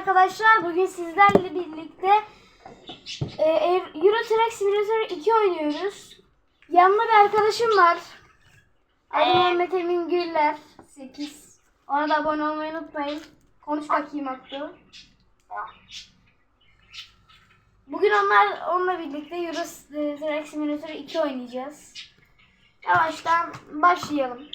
arkadaşlar. Bugün sizlerle birlikte e, Euro Truck Simulator 2 oynuyoruz. Yanımda bir arkadaşım var. Adı Ee? Mehmet Emin Güller. 8. Ona da abone olmayı unutmayın. Konuş bakayım Abdü. Bugün onlar onunla birlikte Euro e, Truck Simulator 2 oynayacağız. Yavaştan başlayalım.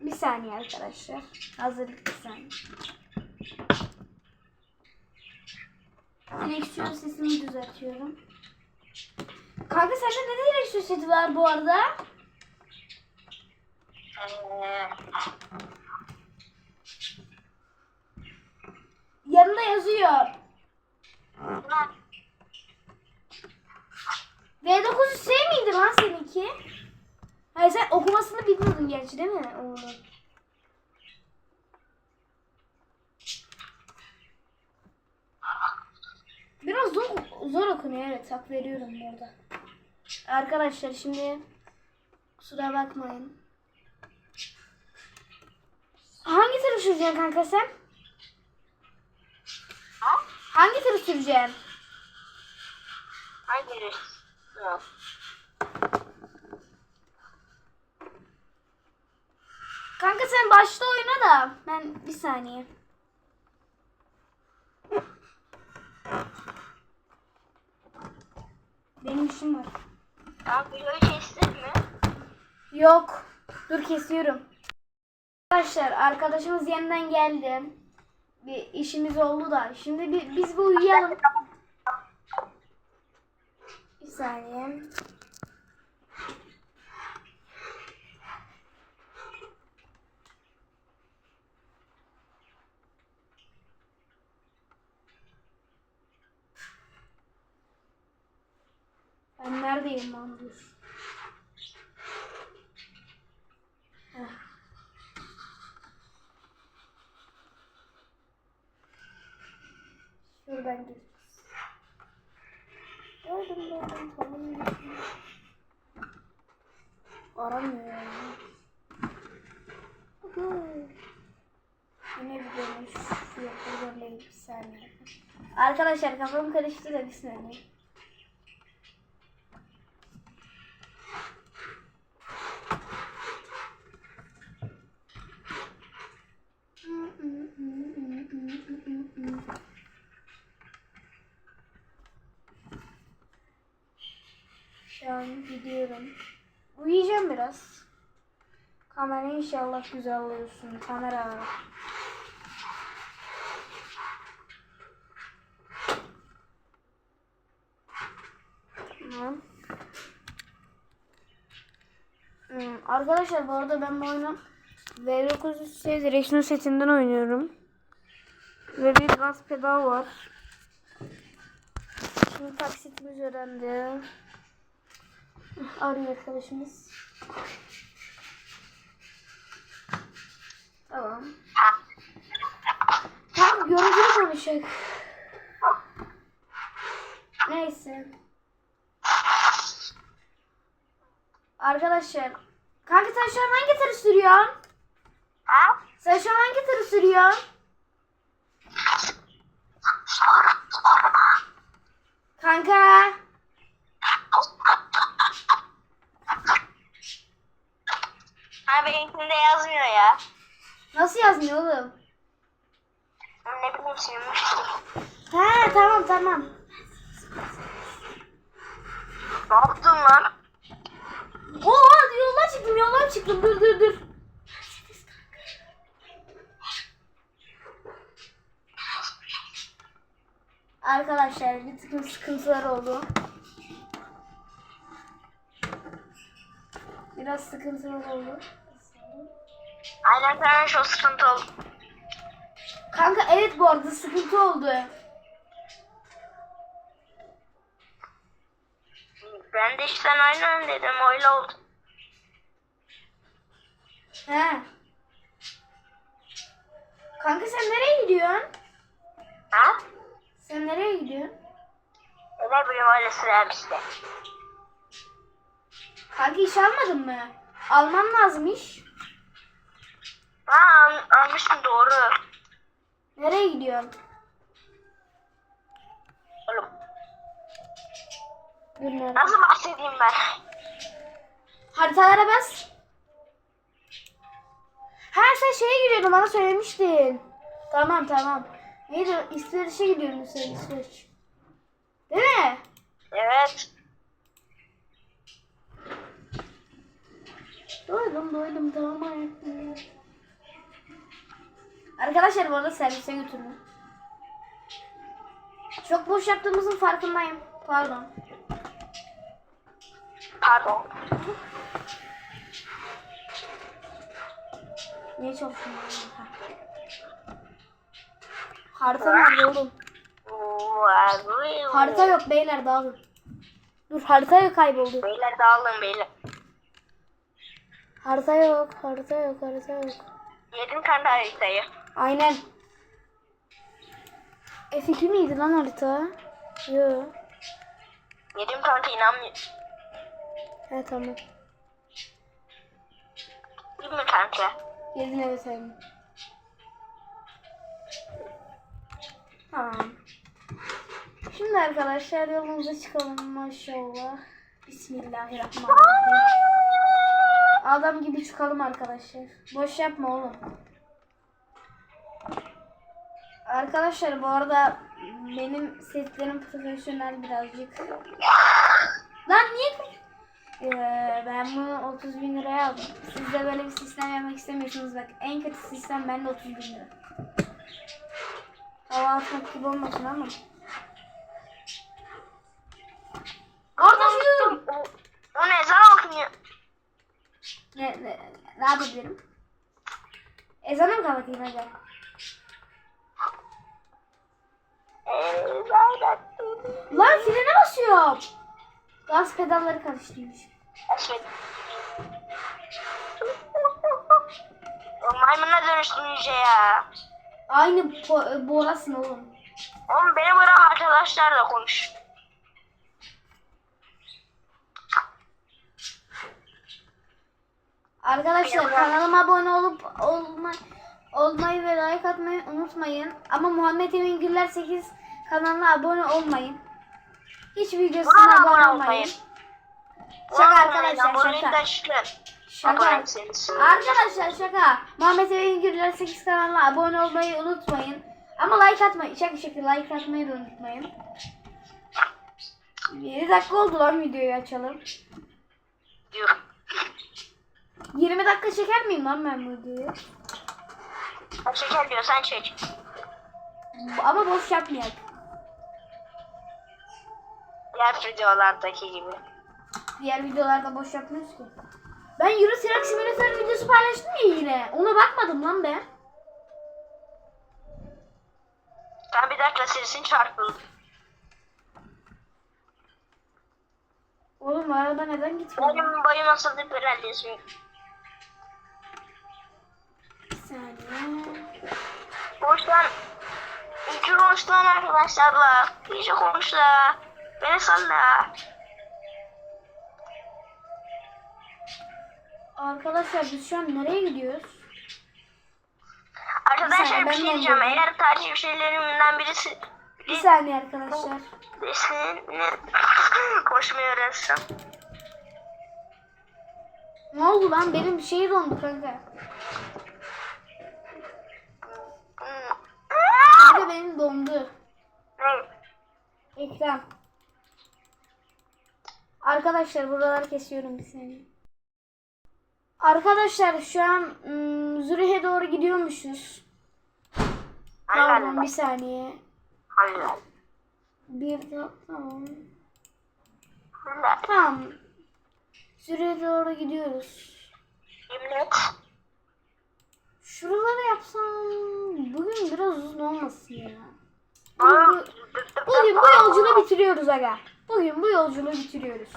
Bir saniye arkadaşlar. Hazırlık bir saniye. Direksiyon sesini düzeltiyorum. Kanka sende ne direksiyon sesi var bu arada? Yanında yazıyor. V900 S miydi lan seninki? Hayır sen okumasını bilmiyordun gerçi değil mi oğlum? Biraz zor, okunuyor evet hak veriyorum burada. Arkadaşlar şimdi kusura bakmayın. Hangi tırı süreceksin kanka sen? ha? Hangi tırı süreceksin? Hangi. Kanka sen başta oyna da ben bir saniye. Benim işim var. Abi videoyu kestin mi? Yok. Dur kesiyorum. Arkadaşlar arkadaşımız yeniden geldi. Bir işimiz oldu da. Şimdi bir, biz bir uyuyalım. Bir saniye. Ben neredeyim lan dur. Şuradan gir. Gördüm gördüm tamam. Aramıyor. Hı. Yine bir dönüş. Bir saniye. Arkadaşlar kafam karıştı da bir saniye. Gidiyorum. Uyuyacağım biraz. Kamera inşallah güzel olursun. Kamera var. Tamam. Hmm, Arkadaşlar bu arada ben bu oyunu V900 şey direksiyon setinden oynuyorum. Ve bir gaz pedal var. Şimdi taksitimiz öğrendi. Arıyor arkadaşımız. Tamam. Tamam görüntülü konuşacak. Neyse. Arkadaşlar. Kanka sen şu an hangi tırı sürüyorsun? Ha? Sen şu an hangi tırı sürüyorsun? Kanka. Ha benimkinde yazmıyor ya. Nasıl yazmıyor oğlum? Ne bileyim silmiştim. He tamam tamam. Ne yaptın lan? Oha yoldan çıktım yoldan çıktım dur dur dur. Arkadaşlar bir tıkım sıkıntılar oldu. Biraz sıkıntılar oldu. Aynen sana şu sıkıntı oldu. Kanka evet bu arada sıkıntı oldu. Ben de işte aynen dedim öyle oldu. He. Kanka sen nereye gidiyorsun? Ha? Sen nereye gidiyorsun? Ne bileyim öyle sürer işte. Kanka iş almadın mı? Alman lazım iş an, almıştım doğru. Nereye gidiyorsun? Oğlum. Bilmiyorum. Nasıl bahsedeyim ben? Haritalara bas. Ha sen şeye gidiyordun bana söylemiştin. Tamam tamam. Neydi? İsveç'e gidiyordun sen İsveç. Değil mi? Evet. Doydum doydum tamam hayatım. Arkadaşlar bu arada servise götürme. Çok boş yaptığımızın farkındayım. Pardon. Pardon. Niye çalışmıyor? Ha. Harita nerede oğlum? Harita yok beyler dağılın. Dur harita yok kayboldu. Beyler dağılın beyler. Harita yok, harita yok, harita yok. Yedim kendi haritayı. Aynen. F2 miydi lan harita? Yok. Yedim kanka inanmıyorum. He tamam. Değil mi kanka? Yedin evet sayın. Tamam. Şimdi arkadaşlar yolumuza çıkalım maşallah. Bismillahirrahmanirrahim. Adam gibi çıkalım arkadaşlar. Boş yapma oğlum. Arkadaşlar bu arada benim setlerim profesyonel birazcık. Lan niye ee, ben bunu 30 bin liraya aldım. Siz de böyle bir sistem yapmak istemiyorsunuz bak. En kötü sistem bende 30 bin lira. Hava atmak gibi olmasın ama. Kardeşim! O, o ne ezan okunuyor. Ne, ne, ne yapabilirim? Ezanı mı kapatayım hadi? Gaz pedalları karıştırmış. Maymuna dönüştün iyice ya. Aynı po- Boras'ın oğlum. Oğlum beni bırak arkadaşlarla konuş. Arkadaşlar kanalıma abone olup olma, olmayı ve like atmayı unutmayın. Ama Muhammed Emin Güller 8 kanalına abone olmayın. Hiç videosuna Buna abone olmayın. Şaka arkadaşlar şaka. Şaka. Arkadaşlar şaka. Muhammed Emin Güller 8 kanalına abone olmayı unutmayın. Ama like atmayı, şaka şaka like atmayı da unutmayın. 7 dakika oldu lan videoyu açalım. Diyor. 20 dakika çeker miyim lan ben bu videoyu? Çeker diyor sen çek. Ama boş yapmayalım. Diğer videolardaki gibi. Diğer videolarda boş yapmıyoruz ki. Ben Euro Truck Simulator videosu paylaştım ya yine. Ona bakmadım lan ben. Ben bir dakika sesin çarpıldı. Oğlum araba neden gitmiyor? Benim boyum nasıl bir herhalde Bir saniye. İki konuştuğun arkadaşlarla iyice konuş da beni salla. Arkadaşlar biz şu an nereye gidiyoruz? Arkadaşlar bir şey diyeceğim. anladım. Eğer tercih şeylerimden birisi Bir saniye arkadaşlar. birisinin koşmayı öğrensem. Ne oldu lan? Benim bir şey dondu kanka. Hmm. Kanka benim dondu. Ne? Ekran. Arkadaşlar buralar kesiyorum bir saniye. Arkadaşlar şu an ım, Zürih'e doğru gidiyormuşuz. Pardon bir saniye. Allah. Bir tamam. Allah. Tamam. Zürih'e doğru gidiyoruz. Et. Şuraları yapsam bugün biraz uzun olmasın ya. Bugün bu, bugün bu yolculuğu bitiriyoruz aga. Bugün bu yolculuğu bitiriyoruz.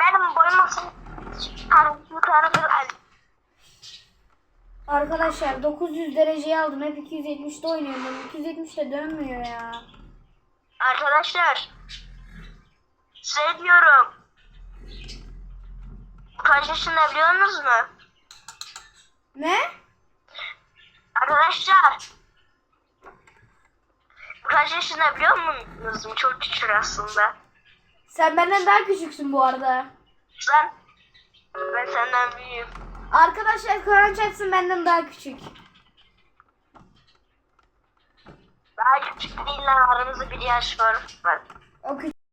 Benim boyum? Bu tarafa Arkadaşlar 900 dereceyi aldım. Hep 270'te oynuyorum. Ben 270'te dönmüyor ya. Arkadaşlar size diyorum kaç yaşında biliyor musunuz mu? Ne? Arkadaşlar kaç yaşında biliyor musunuz? Çok küçük aslında. Sen benden daha küçüksün bu arada. Sen ben senden büyüğüm. Arkadaşlar Kur'an çarpsın benden daha küçük. Daha küçük değil lan aramızda bir yaş var. Bak. O küçük.